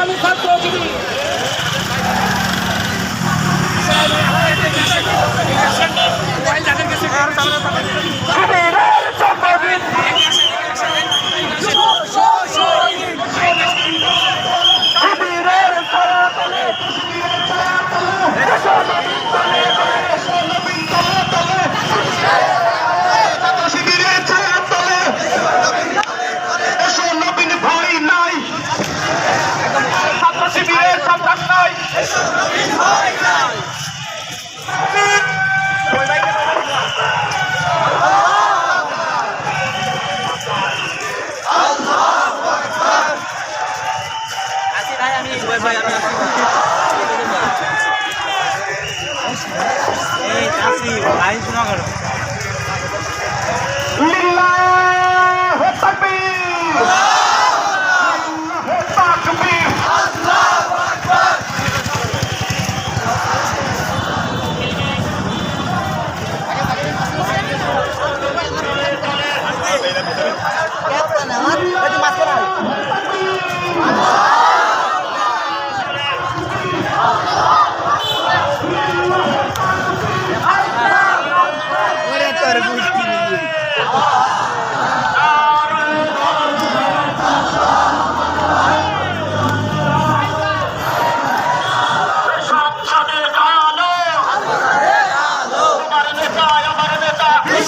আমি ছাত্র জীবী তাদেরকে এই চাকরি আইন শোনা